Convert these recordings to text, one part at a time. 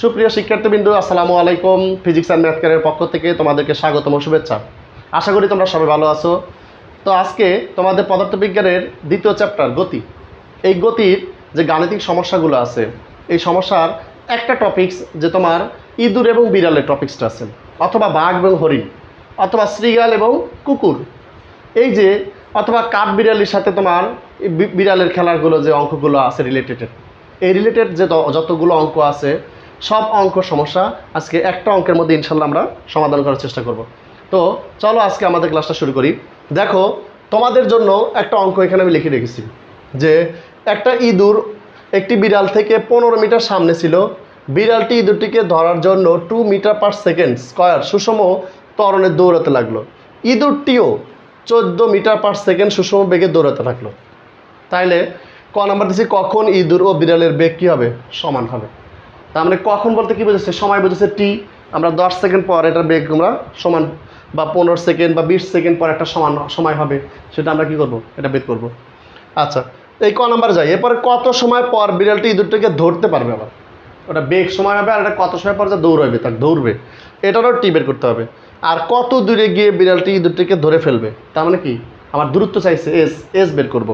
সুপ্রিয় শিক্ষার্থীবৃন্দু, আসসালামু আলাইকুম। ফিজিক্স অ্যান্ড ম্যাথ কেয়ারের পক্ষ থেকে তোমাদেরকে স্বাগতম, শুভেচ্ছা। আশা করি তোমরা সবাই ভালো আছো। তো আজকে তোমাদের পদার্থবিজ্ঞানের দ্বিতীয় চ্যাপ্টার গতি। এই গতির যে গাণিতিক সমস্যাগুলো আছে, এই সমস্যার একটা টপিক্স যে তোমার ইঁদুর এবং বিড়ালের টপিক্সটা আছে, অথবা বাঘ এবং হরিণ, অথবা শ্রীগাল এবং কুকুর। এই যে, অথবা কাঠ বিড়ালির সাথে তোমার বিড়ালের খেলাগুলো যে অঙ্কগুলো আছে রিলেটেড এই রিলেটেড যে যতগুলো অঙ্ক আছে সব অঙ্ক সমস্যা আজকে একটা অঙ্কের মধ্যে ইনশাল্লাহ আমরা সমাধান করার চেষ্টা করব। তো চলো আজকে আমাদের ক্লাসটা শুরু করি। দেখো, তোমাদের জন্য একটা অঙ্ক এখানে আমি লিখে রেখেছি যে একটা ইঁদুর একটি বিড়াল থেকে পনেরো মিটার সামনে ছিল। বিড়ালটি ইঁদুরটিকে ধরার জন্য two metre per second square সুষম ত্বরণে দৌড়াতে লাগল। ইঁদুরটিও চোদ্দ মিটার পার সেকেন্ড সুষম বেগে দৌড়াতে লাগল। তাইলে ক নাম্বার দিচ্ছি কখন ইঁদুর ও বিড়ালের বেগ কী হবে? সমান হবে। তার মানে কখন বলতে কী বুঝেছে সময় বুঝেছে টি আমরা দশ সেকেন্ড পর এটার বেগ আমরা সমান, বা পনেরো সেকেন্ড বা বিশ সেকেন্ড পর একটা সমান সময় হবে, সেটা আমরা কি করব? এটা বের করব। আচ্ছা এই ক নাম্বার যাই। এরপরে কত সময় পর বিড়ালটি ইঁদুরটাকে ধরতে পারবে আবার? ওটা বেগ সময় হবে, আর এটা কত সময় পর যা দৌড়াবে, তার দৌড়বে। এটারও টি বের করতে হবে। আর কত দূরে গিয়ে বিড়ালটি ইঁদুরটিকে ধরে ফেলবে? তার মানে কি? আমার দূরত্ব চাইছে এস এস বের করব।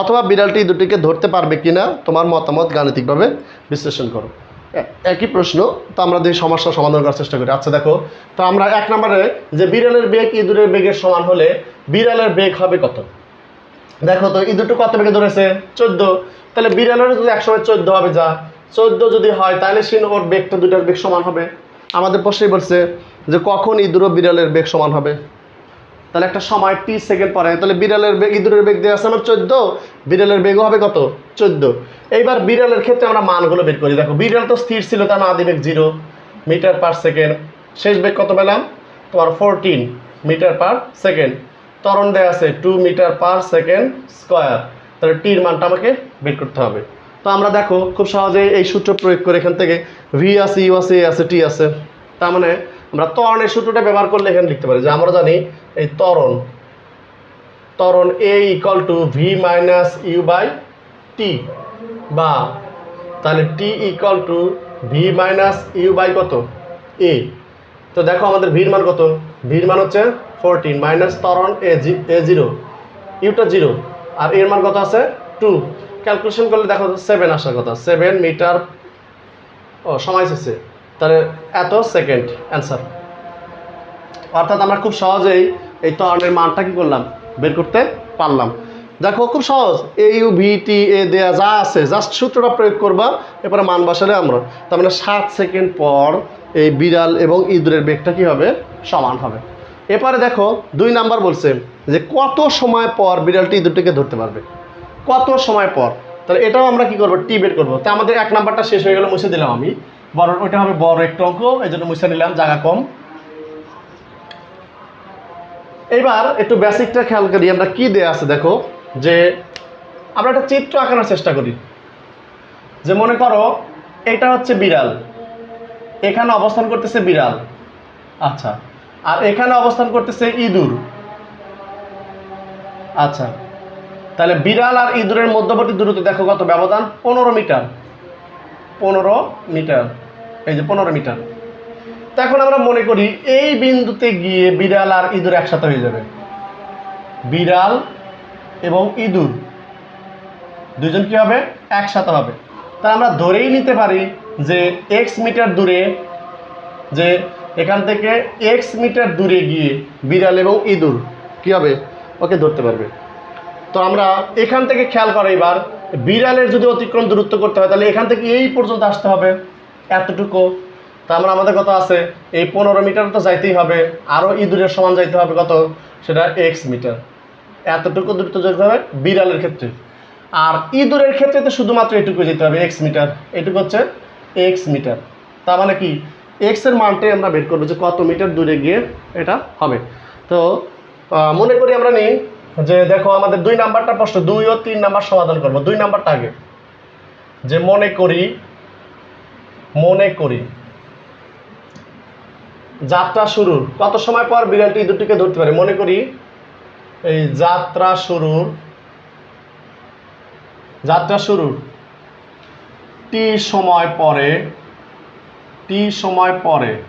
অথবা বিড়ালটি ইঁদুরটিকে ধরতে পারবে কিনা, তোমার মতামত গাণিতিকভাবে বিশ্লেষণ করো। একই প্রশ্ন, তো আমরা এই সমস্যার সমাধান করার চেষ্টা করি। আচ্ছা দেখো, তো আমরা এক নম্বরে, যে বিড়ালের বেগ ইঁদুরের বেগের সমান হলে বিড়ালের বেগ হবে কত? দেখো, তো ইঁদুরটা কত বেগে ধরেছে? চোদ্দ। তাহলে বিড়ালের যদি একসময় চোদ্দ হবে যা, চোদ্দ যদি হয়, তাহলে সিন ওর বেগটা দুটার বেগ সমান হবে। আমাদের প্রশ্নেই বলছে যে কখন ইঁদুর ও বিড়ালের বেগ সমান হবে? তাহলে একটা সময়, টি সেকেন্ড পরে। তাহলে বিড়ালের বেগ, ইঁদুরের বেগ দেওয়া আছে আমার চোদ্দ, বিড়ালের বেগও হবে কত? চোদ্দ। এইবার বিড়ালের ক্ষেত্রে আমরা মানগুলো বের করি। দেখো, বিড়াল তো স্থির ছিল তার আদি বেগ জিরো মিটার পার সেকেন্ড শেষ বেগ কত পেলাম? তোমার ফোরটিন মিটার পার সেকেন্ড ত্বরণ দেওয়া আছে two metre per second square তাহলে টির মানটা আমাকে বের করতে হবে। তো আমরা দেখো, খুব সহজে এই সূত্র প্রয়োগ করে এখান থেকে ভি আছে ইউ আছে এ আছে টি আছে। তার মানে আমরা ত্বরণের সূত্রটা ব্যবহার করলে এখানে লিখতে পারি যে আমরা জানি এই ত্বরণ ত্বরণ a equal to v minus u by t বা তাহলে t equal to v minus u by কত? এ তো দেখো আমাদের ভির মান কত? ভির মান হচ্ছে ফোরটিন মাইনাস ত্বরণ এ জি এ জিরো ইউটা জিরো আর এর মান কত আছে? টু ক্যালকুলেশন করলে দেখো সেভেন আসার কথা। সেভেন মিটার ও, সময় শেষে তাহলে এত সেকেন্ড অ্যান্সার অর্থাৎ আমরা খুব সহজেই এই ত্বরণের মানটা কি করলাম? বের করতে পারলাম। দেখো, খুব সহজ। এ ইউ টি এ দেয়া যা আছে জাস্ট সূত্রটা প্রয়োগ করবা, এরপরে মান বসালে আমরা। তার মানে সাত সেকেন্ড পর এই বিড়াল এবং ইঁদুরের বেগটা কি হবে? সমান হবে। এরপরে দেখো, দুই নাম্বার বলছে যে কত সময় পর বিড়ালটি ইঁদুরটিকে ধরতে পারবে? কত সময় পর? তাহলে এটাও আমরা কি করব? টি বের করব। তা আমাদের এক নাম্বারটা শেষ হয়ে গেল মুছে দিলাম আমি। বড়, ওইটা হবে বড় একটু অঙ্ক এই জন্য মুছে নিলাম, জায়গা কম। এবার একটু বেসিকটা খেয়াল করি, আমরা কি দেয়া আছে দেখো? যে আমরা একটা চিত্র আঁকানোর চেষ্টা করি। যে মনে করো, এটা হচ্ছে বিড়াল। এখানে অবস্থান করতেছে বিড়াল। আচ্ছা আর এখানে অবস্থান করতেছে ইঁদুর। আচ্ছা তাহলে বিড়াল আর ইঁদুরের মধ্যবর্তী দূরত্ব দেখো কত, ব্যবধান পনেরো মিটার। পনেরো মিটার, এই যে পনেরো মিটার। তো এখন আমরা মনে করি, এই বিন্দুতে গিয়ে বিড়াল আর ইঁদুর একসাথে হয়ে যাবে। বিড়াল এবং ইঁদুর দুজন কি হবে? একসাথে হবে। তা আমরা ধরেই নিতে পারি যে এক্স মিটার দূরে, যে এখান থেকে এক্স মিটার দূরে গিয়ে বিড়াল এবং ইঁদুর কি হবে? ওকে ধরতে পারবে। তো আমরা এখান থেকে খেয়াল করো এবার, বিড়ালের যদি অতিক্রম দূরত্ব করতে হয়, তাহলে এখান থেকে এই পর্যন্ত আসতে হবে এতটুকু। তা আমরা, আমাদের কত আছে, এই পনেরো মিটার তো যাইতেই হবে আরও ইঁদুরের সমান যাইতে হবে কত? সেটা এক্স মিটার। এতটুকু দূরত্ব যেতে হবে বিড়ালের ক্ষেত্রে। আর ইঁদুরের ক্ষেত্রে তো শুধুমাত্র এটুকু যেতে হবে এক্স মিটার এটুকু হচ্ছে এক্স মিটার তার মানে কি? এক্সের মানটাই আমরা বের করব যে কত মিটার দূরে গিয়ে এটা হবে। তো মনে করি আমরা নিই যে দেখো আমাদের দুই নাম্বারটা প্রশ্ন, দুই ও তিন নাম্বার সমাধান করব। দুই নাম্বারটা আগে। যে মনে করি মনে করি, যাত্রা শুরুর কত সময় পর বিড়ালটি ইঁদুরটিকে ধরতে পারে? মনে করি এই যাত্রা শুরুর যাত্রা শুরুর। টি সময় পরে, টি সময় পরে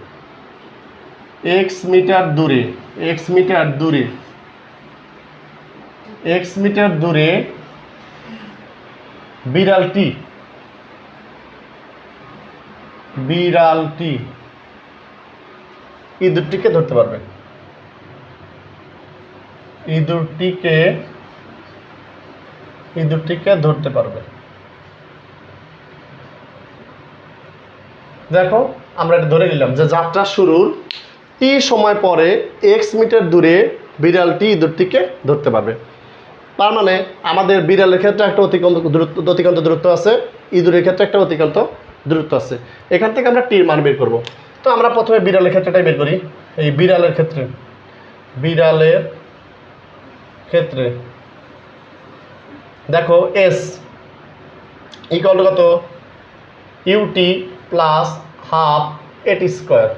এক্স মিটার দূরে এক্স মিটার দূরে এক্স মিটার দূরে বিড়ালটি বিড়ালটি ইঁদুরটিকে ধরতে পারবে ইঁদুরটিকে ইঁদুরটিকে ধরতে পারবে। দেখো, আমরা এটা ধরে নিলাম যে যাত্রা শুরুর টি সময় পরে এক্স মিটার দূরে বিড়ালটি ইঁদুরটিকে ধরতে পারবে। তার মানে আমাদের বিড়ালের ক্ষেত্রে একটা অতিক্রান্ত দূরত্ব অতিক্রান্ত দূরত্ব আছে, ইঁদুরের ক্ষেত্রে একটা অতিক্রান্ত দূরত্ব আছে। এখান থেকে আমরা টির মান বের করব। তো আমরা প্রথমে বিড়ালের ক্ষেত্রেটাই বের করি। এই বিড়ালের ক্ষেত্রে, বিড়ালের ক্ষেত্রে। দেখো এস ইকুয়াল কত? U t plus half a t square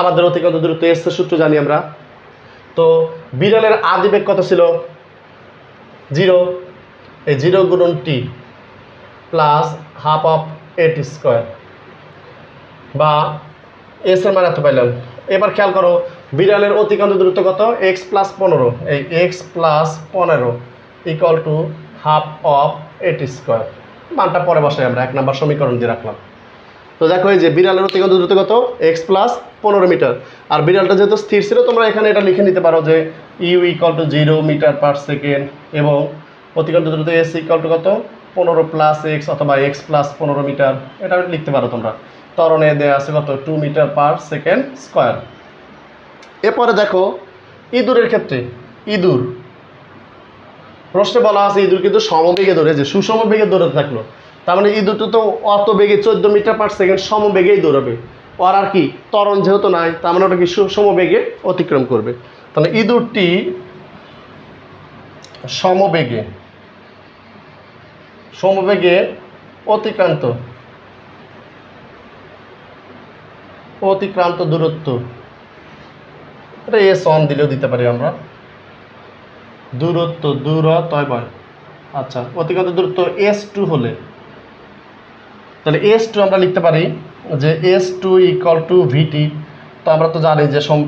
আমাদের অতিক্রান্ত দূরত্ব এস সূত্র জানি আমরা। তো বিড়ালের আদি বেগ কত ছিল? জিরো। এই জিরো গুণন t plus half of a t square বা এস এর মান এত পাইলাম। এবার খেয়াল করো বিড়ালের অতিক্রান্ত দূরত্ব কত? এক্স প্লাস পনেরো। এই এক্স প্লাস পনেরো equal to half of a t square মানটা পরে বসাই আমরা এক নাম্বার সমীকরণ দিয়ে রাখলাম। তো দেখো এই যে বিড়ালের অতিক্রান্ত দূরত্ব কত? এক্স প্লাস পনেরো মিটার আর বিড়ালটা যেহেতু স্থির ছিল, তোমরা এখানে এটা লিখে নিতে পারো যে u equal to zero metre per second এবং অতিক্রান্ত দূরত্ব এস ইকুয়াল টু কত? পনেরো প্লাস এক্স অথবা এক্স প্লাস পনেরো মিটার এটা লিখতে পারো তোমরা। তরণে দেওয়া আছে কত? Two metre per second square এরপরে দেখো, ইঁদুরের ক্ষেত্রে, ইঁদুর। প্রশ্নে বলা আছে ইঁদুর কিন্তু সমবেগে যে সুষম বেগে দৌড়াতে থাকল। তার মানে ইঁদুরটা তো অত বেগে চোদ্দ মিটার পার সেকেন্ড সমবেগেই দৌড়াবে। ওর আর কি তরণ যেহেতু নাই, তার মানে ওটা কি সুষম বেগে অতিক্রম করবে। তাহলে ইঁদুরটি সমবেগে সমবেগে অতিক্রান্ত অতিক্রান্ত দূরত্ব। এটা এস অন দিলেও দিতে পারি আমরা। দূরত্ব দূরতয় বয় আচ্ছা অতিক্রান্ত দূরত্ব এস টু হলে। তাহলে এস টু আমরা লিখতে পারি যে S two equal to VT তো আমরা তো জানি যে সম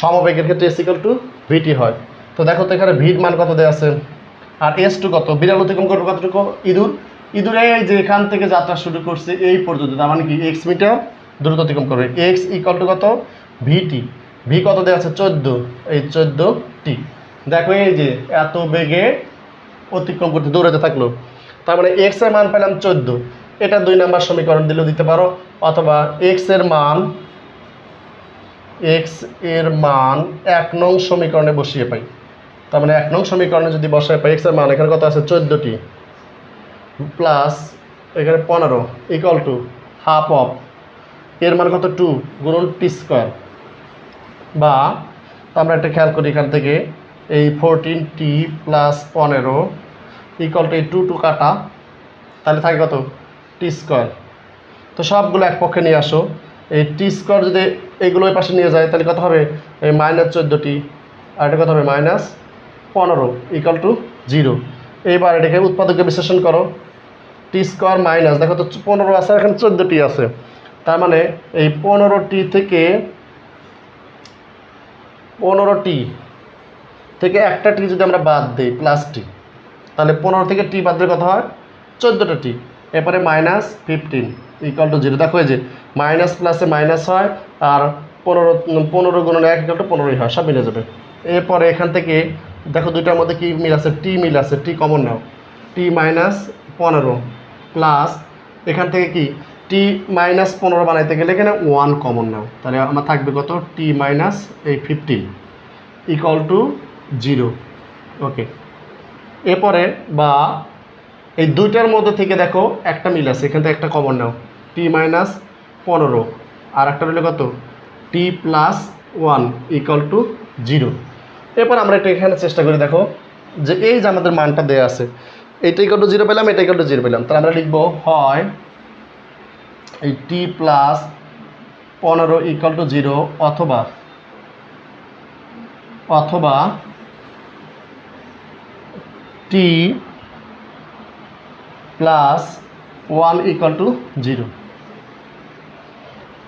সমবেগের ক্ষেত্রে এস ইকুয়াল টু ভিটি হয়। তো দেখো তো এখানে ভিট মান কত দেওয়া আছে? আর এস টু কত? বিড়াল অতিক্রম করবে কতটুকু? ইঁদুর। ইঁদুর যে এখান থেকে যাত্রা শুরু করছে, এই পর্যন্ত। তার মানে কি? এক্স মিটার দ্রুত অতিক্রম করবে। এক্স ইকুয়াল টু কত? ভিটি ভি কত দেওয়া আছে? চোদ্দ। এই চোদ্দ টি দেখো, এই যে এত বেগে অতিক্রম করতে দৌড়াতে থাকল। তার মানে এক্সের মান পেলাম চোদ্দ। এটা দুই নাম্বার সমীকরণ দিলেও দিতে পারো। অথবা এক্সের মান এক্সের মান এক নং সমীকরণে বসিয়ে পাই। তার মানে এক নং সমীকরণে যদি বসায় পাই এক্সের মান এখানে কত আছে? চোদ্দোটি। প্লাস এখানে পনেরো ইকুয়াল টু হাফ অফ এর মান কত? টু গুণন টি স্কোয়ার বা আমরা একটা খেয়াল করি এখান থেকে, এই ফোরটিন টি প্লাস পনেরো ইকুয়াল টু টু টু কাটা তাহলে থাকে কত? টি স্কোয়ার তো সবগুলো এক পক্ষে নিয়ে আসো। এই টি স্কোয়ার যদি এইগুলো পাশে নিয়ে যায়, তাহলে কত হবে? এই মাইনাস চোদ্দোটি আর এটা কত হবে? মাইনাস পনেরো ইকুয়াল টু জিরো এইবার এটাকে উৎপাদকে বিশ্লেষণ করো। টি স্কোয়ার মাইনাস দেখো তো পনেরো আছে এখানে চোদ্দোটি আছে। তার মানে এই পনেরোটি থেকে পনেরোটি থেকে একটা টি যদি আমরা বাদ দিই প্লাস টি তাহলে পনেরো থেকে টি বাদ দিলে কত হয়? চোদ্দোটা টি। এরপরে minus fifteen equal to zero দেখো যে মাইনাস প্লাসে মাইনাস হয় আর পনেরো পনেরো গুণন এক ইকুয়াল টু পনেরোই হয়, সব মিলে যাবে। এরপরে এখান থেকে দেখো দুইটার মধ্যে কি মিল আছে? টি মিল আছে, টি কমন নাও। টি মাইনাস পনেরো প্লাস এখান থেকে কি? টি মাইনাস পনেরো বানাইতে গেলে এখানে ওয়ান কমন নাও। তাহলে আমার থাকবে কত? টি মাইনাস এই fifteen equal to zero okay. এরপরে বা এই দুইটার মধ্যে থেকে দেখো একটা মিল আছে, এখান থেকে একটা কমন নাও। টি মাইনাস পনেরো আর একটা রইল কত? T plus one equal to zero এরপর আমরা এটা এখানে চেষ্টা করে দেখো যে এই যে আমাদের মানটা দেওয়া আছে, এটা ইকুয়াল টু জিরো পেলাম, এটা ইকুয়াল টু জিরো পেলাম। তাহলে আমরা লিখব হয় এই টি প্লাস পনেরো ইকুয়াল টু জিরো অথবা অথবা t plus one equal to zero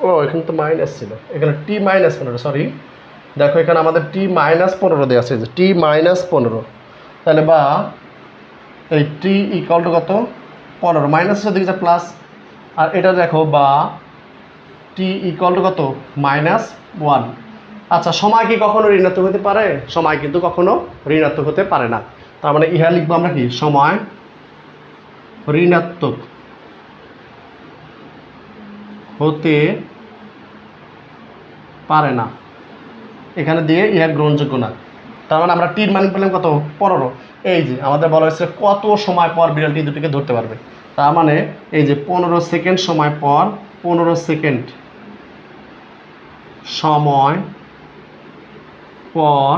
ও, এখানে তো মাইনাস ছিল। এখানে টি মাইনাস পনেরো সরি দেখো, এখানে আমাদের টি মাইনাস পনেরো দেওয়া আছে টি মাইনাস পনেরো। তাহলে বা এই টি ইকাল টু কত? পনেরো। মাইনাসের দিকে প্লাস আর এটা দেখো বা টি ইকাল টু কত? মাইনাস ওয়ান আচ্ছা সময় কি কখনো ঋণাত্মক হতে পারে? সময় কিন্তু কখনো ঋণাত্মক হতে পারে না। তার মানে ইহা লিখব আমরা কি? সময় ঋণাত্মক হতে পারে না। এখানে দিয়ে ইহা গ্রহণযোগ্য না। তার মানে আমরা টির মান পেলাম কত? পনেরো। এই যে, আমাদের বলা হয়েছে কত সময় পর বিড়ালটি দুটিকে ধরতে পারবে? তার মানে এই যে পনেরো সেকেন্ড সময় পর পনেরো সেকেন্ড সময় পর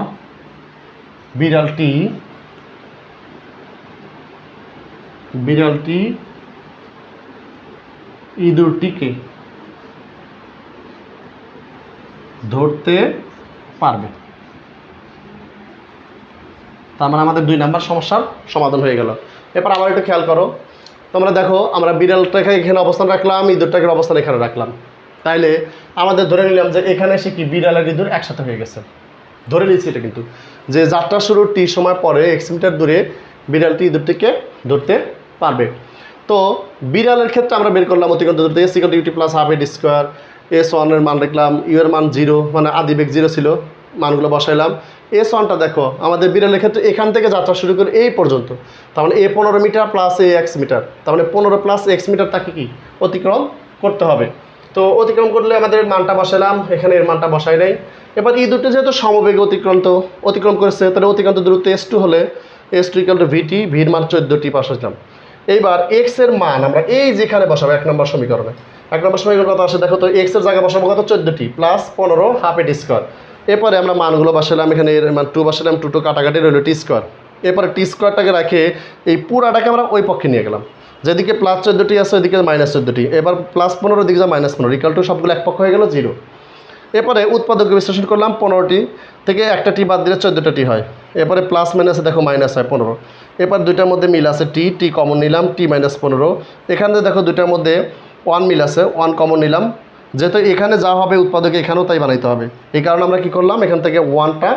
বিড়ালটি বিড়ালটি ইঁদুরটিকে ধরতে পারবে। তার মানে আমাদের দুই নাম্বার সমস্যার সমাধান হয়ে গেল। এরপর আবার একটু খেয়াল করো। তোমরা দেখো, আমরা বিড়ালটাকে এখানে অবস্থান রাখলাম, ইঁদুরটাকে অবস্থান এখানে রাখলাম। তাইলে আমাদের ধরে নিলাম যে এখানে এসে কি বিড়াল আর ইঁদুর একসাথে হয়ে গেছে? ধরে নিয়েছি এটা কিন্তু। যে যাত্রা শুরুর টি সময় পরে এক্স মিটার দূরে বিড়ালটি ইঁদুরটিকে ধরতে পারবে। তো বিড়ালের ক্ষেত্রে আমরা বের করলাম অতিক্রান্ত দূরত্ব s u t plus half a t square s ওয়ানের মান দেখলাম ইউ এর মান জিরো মানে আদি বেগ জিরো ছিল, মানগুলো বসাইলাম। এস ওয়ানটা দেখো, আমাদের বিড়ালের ক্ষেত্রে এখান থেকে যাত্রা শুরু করে এই পর্যন্ত। তার মানে এ পনেরো মিটার প্লাস এ এক্স মিটার। তার মানে পনেরো প্লাস এক্স মিটার তাকে কি? অতিক্রম করতে হবে। তো অতিক্রম করলে আমাদের মানটা বসালাম এখানে এর মানটা বসাই নাই। এবার এই দুটো যেহেতু সমবেগে অতিক্রান্ত, অতিক্রম করেছে, তাহলে অতিক্রান্ত দূরত্ব এস টু হলে s two equal to v t ভির মান চোদ্দোটি হইলাম এইবার এক্সের মান আমরা এই যেখানে বসাবো, এক নম্বর সমীকরণে। এক নম্বর সমীকরণ কত আসে, দেখো তো এক্সের জায়গায় বসাবো কত? চোদ্দোটি প্লাস পনেরো হাফ এটি স্কোয়ার এরপরে আমরা মানগুলো বসালাম, এখানে এর মান টু বসালাম টু টু কাটাকাটি রইল টি স্কোয়ার এরপরে টি স্কোয়ারটাকে রাখে, এই পুরাটাকে আমরা ওই পক্ষে নিয়ে গেলাম। যেদিকে প্লাস চোদ্দোটি আছে, ওইদিকে মাইনাস চোদ্দোটি। এবার প্লাস পনেরো দিকে যা মাইনাস পনেরো। ইকাল টু সবগুলো এক পক্ষ হয়ে গেল জিরো এরপরে উৎপাদক বিশ্লেষণ করলাম, পনেরোটি। থেকে একটা টি বাদ দিলে চোদ্দোটা টি হয়। এরপরে প্লাস মাইনাসে দেখো মাইনাস হয় পনেরো। এরপর দুইটার মধ্যে মিল আছে টি টি কমন নিলাম টি মাইনাস পনেরো। এখানে দেখো দুইটার মধ্যে ওয়ান মিল আছে ওয়ান কমন নিলাম যেহেতু এখানে যা হবে উৎপাদকে এখানেও তাই বানাইতে হবে। এই কারণে আমরা কি করলাম? এখান থেকে ওয়ানটা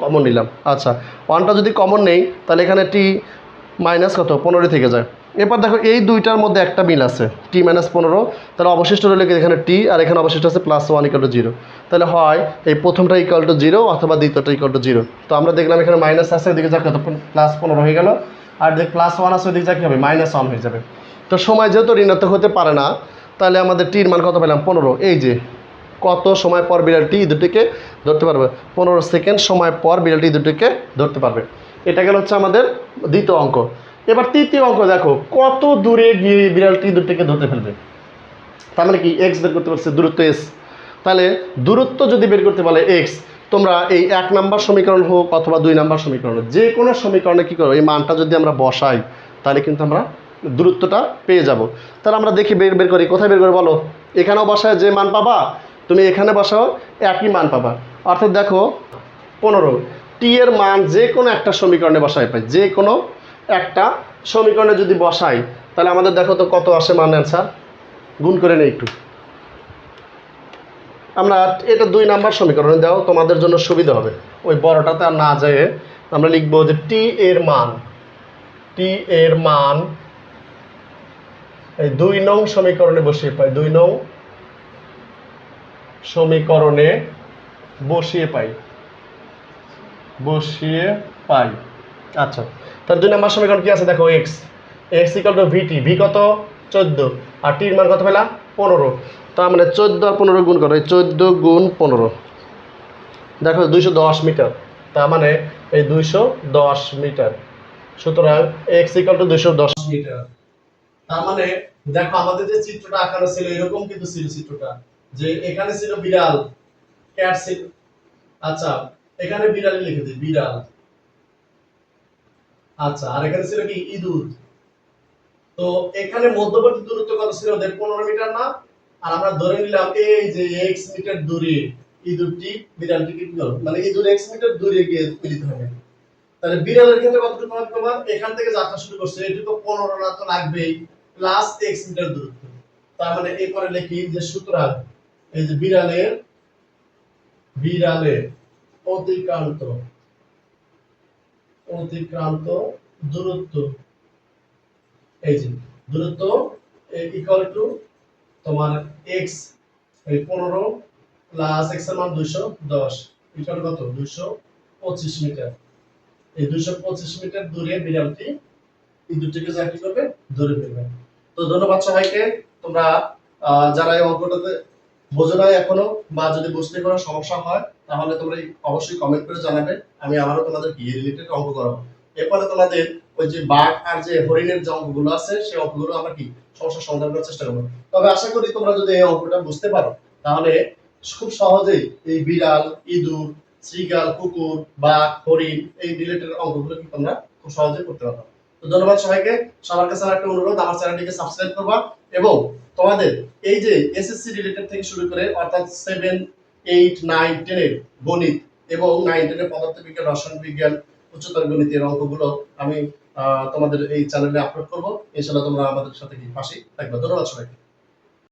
কমন নিলাম। আচ্ছা ওয়ানটা যদি কমন নেই, তাহলে এখানে টি মাইনাস কত? পনেরো থেকে যায়। এরপর দেখো, এই দুইটার মধ্যে একটা মিল আছে। টি মাইনাস পনেরো, তাহলে অবশিষ্ট রইলে এখানে টি আর এখানে অবশিষ্ট আছে plus one equal to zero তাহলে হয়, এই প্রথমটা ইকাল টু জিরো অথবা দ্বিতীয়টা ইকাল টু জিরো তো আমরা দেখলাম এখানে মাইনাস আছে, এদিকে যা কত প্লাস পনেরো হয়ে গেল। আর যে প্লাস ওয়ান আছে, ওদিকে যা কী হবে? মাইনাস ওয়ান হয়ে যাবে। তো সময় যেহেতু ঋণাত্মক হতে পারে না তাহলে আমাদের টির মান কত পেলাম? পনেরো। এই যে, কত সময় পর বিড়ালটি দুটিকে ধরতে পারবে? পনেরো সেকেন্ড সময় পর বিড়ালটি দুটিকে ধরতে পারবে। এটা গেল হচ্ছে আমাদের দ্বিতীয় অঙ্ক। এবার তৃতীয় অঙ্ক দেখো, কত দূরে গিয়ে বিড়ালটি দুটিকে ধরতে ফেলবে? তার মানে কি এক্স বের করতে পারছে দূরত্ব এস তাহলে দূরত্ব যদি বের করতে বলে এক্স তোমরা এই এক নাম্বার সমীকরণ হোক অথবা দুই নাম্বার সমীকরণ হোক, যে কোনো সমীকরণে কী করো, এই মানটা যদি আমরা বসাই, তাহলে কিন্তু আমরা দূরত্বটা পেয়ে যাব। তাহলে আমরা দেখি বের বের করি। কোথায় বের করে বলো? এখানেও বসায় যে মান পাবা, তুমি এখানে বসাও, একই মান পাবা। অর্থাৎ দেখো, পনেরো। টি এর মান যে কোনো একটা সমীকরণে বসায় পাই। যে কোনো একটা সমীকরণে যদি বসাই, তাহলে আমাদের দেখো তো কত আসে মান অ্যান্সার গুণ করে নেই একটু। আমরা এটা দুই নাম্বার সমীকরণে দাও, তোমাদের জন্য সুবিধা হবে। ওই বড়টাতে আর না যেয়ে আমরা লিখব যে টি এর মান। টি এর মান এই দুই নং সমীকরণে বসিয়ে পাই, দুই নং সমীকরণে বসিয়ে পাই বসিয়ে পাই। আচ্ছা তার দুই নাম্বার সমীকরণ কি আছে? দেখো x x equal to v t v কত? চোদ্দ। আর টির মান কত পেলাম? পনেরো। তার মানে চোদ্দ আর পনেরো গুণ করো, এই চোদ্দ গুণ পনেরো। দেখো দুইশো দশ মিটার, তার মানে এই দুইশো দশ মিটার। সুতরাং এক্স ইকাল টু দুইশো দশ মিটার। তার মানে দেখো আমাদের যে চিত্রটা আঁকানো ছিল, এরকম কিন্তু ছিল চিত্রটা, যে এখানে ছিল বিড়াল, ক্যাট ছিল। আচ্ছা এখানে বিড়াল লিখে দিই, বিড়াল। আচ্ছা আর এখানে ছিল কি? ইঁদুর। তো এখানে মধ্যবর্তী দূরত্ব কত ছিল? ওদের পনেরো মিটার না? আর আমরা ধরে নিলাম এই যে এক্স মিটার দূরে ইঁদুরটি বিড়ালটিকে কি করো মানে ইঁদুর এক্স মিটার দূরে গিয়ে মিলিত হবে। তাহলে বিড়ালের ক্ষেত্রে কতটুকু হবে তোমার? এখান থেকে যাত্রা শুরু করছে, এটুকু পনেরো না তো লাগবেই। প্লাস এক্স মিটার দূরত্ব। তার মানে এরপরে লিখি যে সুতরাং এই যে বিড়ালের বিড়ালের অতিক্রান্ত অতিক্রান্ত দূরত্ব। এই যে দূরত্ব ইকুয়াল টু তোমার এক্স এই পনেরো প্লাস এক্সের মান দুইশো দশ। ইকুয়াল কত? দুইশো পঁচিশ মিটার। এই দুইশো পঁচিশ মিটার দূরে বিড়ালটি ইঁদুরটিকে যা কি করবে? ধরে ফেলবে। তো ধন্যবাদ সবাইকে। তোমরা যারা এই অঙ্কটাতে বোঝো নাই এখনও বা যদি বুঝতে কোনো সমস্যা হয়, তাহলে তোমরা অবশ্যই কমেন্ট করে জানাবে। আমি আবারও তোমাদের বিয়ে রিলেটেড অঙ্ক করাবো। এরপরে তোমাদের ওই যে বাঘ আর যে হরিণের যে অঙ্কগুলো আছে, সেই অঙ্কগুলো আমরা কি সমস্যার সমাধান করার চেষ্টা করব। তবে আশা করি তোমরা যদি এই অঙ্কটা বুঝতে পারো, তাহলে খুব সহজেই এই বিড়াল, ইঁদুর শ্রীগাল কুকুর, বাঘ, হরিণ এই রিলেটেড অঙ্কগুলো কি তোমরা খুব সহজেই করতে পারো তো ধন্যবাদ সবাইকে। সবার কাছে একটা অনুরোধ, আমার চ্যানেলটিকে সাবস্ক্রাইব করবা এবং তোমাদের এই যে এসএসসি রিলেটেড থেকে শুরু করে অর্থাৎ সেভেন এইট নাইন টেনের গণিত এবং নাইন টেনের পদার্থবিজ্ঞান, রসায়ন বিজ্ঞান, উচ্চতর গণিতের অঙ্কগুলো আমি তোমাদের এই চ্যানেলে আপলোড করব। ইনশাল্লাহ তোমরা আমাদের সাথে কি পাশে থাকবে। ধন্যবাদ সবাইকে।